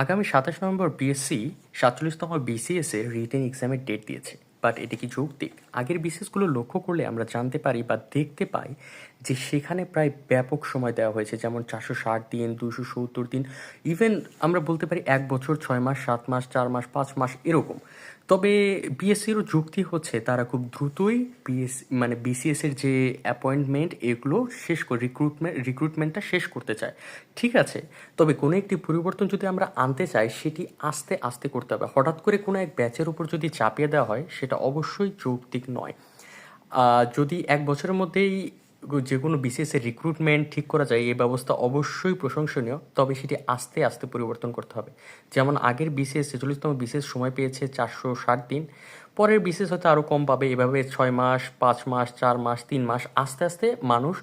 আগামী সাতাশ November BSC সাতচল্লিশতম বিসিএস রিটেন এক্সামের ডেট দিয়েছে। বাট এটি কি যৌক্তিক? আগের বিসিএসগুলো লক্ষ্য করলে আমরা জানতে পারি বা দেখতে পাই যে সেখানে প্রায় ব্যাপক সময় দেওয়া হয়েছে, যেমন চারশো ষাট দিন দুশো সত্তর দিন ইভেন আমরা বলতে পারি এক বছর, ছয় মাস, সাত মাস, চার মাস, পাঁচ মাস, এরকম। তবে বিএসসিরও যুক্তি হচ্ছে তারা খুব দ্রুতই বিএস মানে বিসিএস এর যে অ্যাপয়েন্টমেন্ট এগুলো শেষ করে রিক্রুটমেন্ট রিক্রুটমেন্টটা শেষ করতে চায়। ঠিক আছে, তবে কোনো একটি পরিবর্তন যদি আমরা আনতে চাই, সেটি আস্তে আস্তে করতে হবে। হঠাৎ করে কোনো এক ব্যাচের উপর যদি চাপিয়ে দেওয়া হয়, সেটা অবশ্যই যৌক্তিক নয়। যদি এক বছরের মধ্যেই যে কোনো বিসিএস এর রিক্রুটমেন্ট ঠিক করা যায়, এই ব্যবস্থা অবশ্যই প্রশংসনীয়, তবে সেটি আস্তে আস্তে পরিবর্তন করতে হবে। যেমন আগের বিসিএস ছেচল্লিশতম বিসিএস সময় পেয়েছে চারশো ষাট দিন, পরের বিসিএস হয়তো আরও কম পাবে, এভাবে ছয় মাস, পাঁচ মাস, চার মাস, তিন মাস, আস্তে আস্তে মানুষ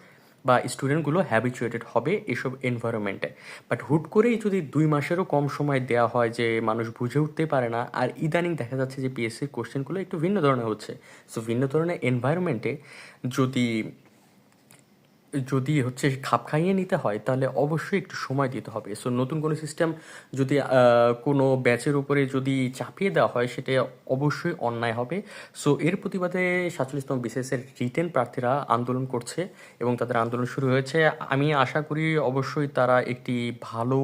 বা স্টুডেন্টগুলো হ্যাবিচুয়েটেড হবে এসব এনভায়রনমেন্টে বাট হুট করেই যদি দুই মাসেরও কম সময় দেওয়া হয় যে মানুষ বুঝে উঠতে পারে না, আর ইদানিং দেখা যাচ্ছে যে পিএসসির কোশ্চেনগুলো একটু ভিন্ন ধরনের হচ্ছে। সো ভিন্ন ধরনের এনভায়রনমেন্টে যদি যদি হচ্ছে খাপ খাইয়ে নিতে হয়, তাহলে অবশ্যই একটু সময় দিতে হবে। সো নতুন কোনো সিস্টেম যদি কোনো ব্যাচের উপরে যদি চাপিয়ে দেওয়া হয়, সেটা অবশ্যই অন্যায় হবে। সো এর প্রতিবাদে সাতচল্লিশতম বিসিএসের রিটেন প্রার্থীরা আন্দোলন করছে এবং তাদের আন্দোলন শুরু হয়েছে। আমি আশা করি অবশ্যই তারা একটি ভালো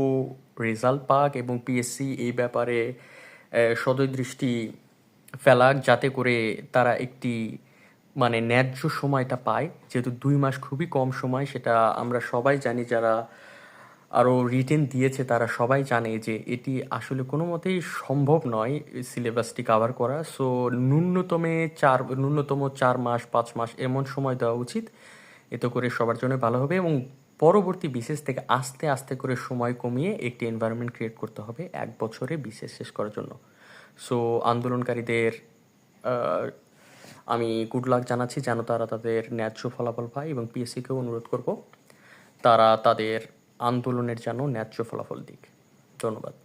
রেজাল্ট পাক এবং পিএসসি এই ব্যাপারে সদয় দৃষ্টি ফেলাক, যাতে করে তারা একটি মানে ন্যায্য সময়টা পায়। যেহেতু দুই মাস খুবই কম সময়, সেটা আমরা সবাই জানি যারা আরও রিটেন দিয়েছে, তারা সবাই জানে যে এটি আসলে কোনো মতেই সম্ভব নয় সিলেবাসটি কাভার করা। সো ন্যূনতমে চার, ন্যূনতম চার মাস, পাঁচ মাস এমন সময় দেওয়া উচিত। এতে করে সবার জন্য ভালো হবে এবং পরবর্তী বিশেষ থেকে আস্তে আস্তে করে সময় কমিয়ে একটি এনভায়রনমেন্ট ক্রিয়েট করতে হবে এক বছরে বিশেষ শেষ করার জন্য। সো আন্দোলনকারীদের আমি গুড লাক জানাচ্ছি যেন তারা তাদের ন্যায্য ফলাফল পায় এবং পিএসসিকেও অনুরোধ করব। তারা তাদের আন্দোলনের যেন ন্যায্য ফলাফল দিক। ধন্যবাদ।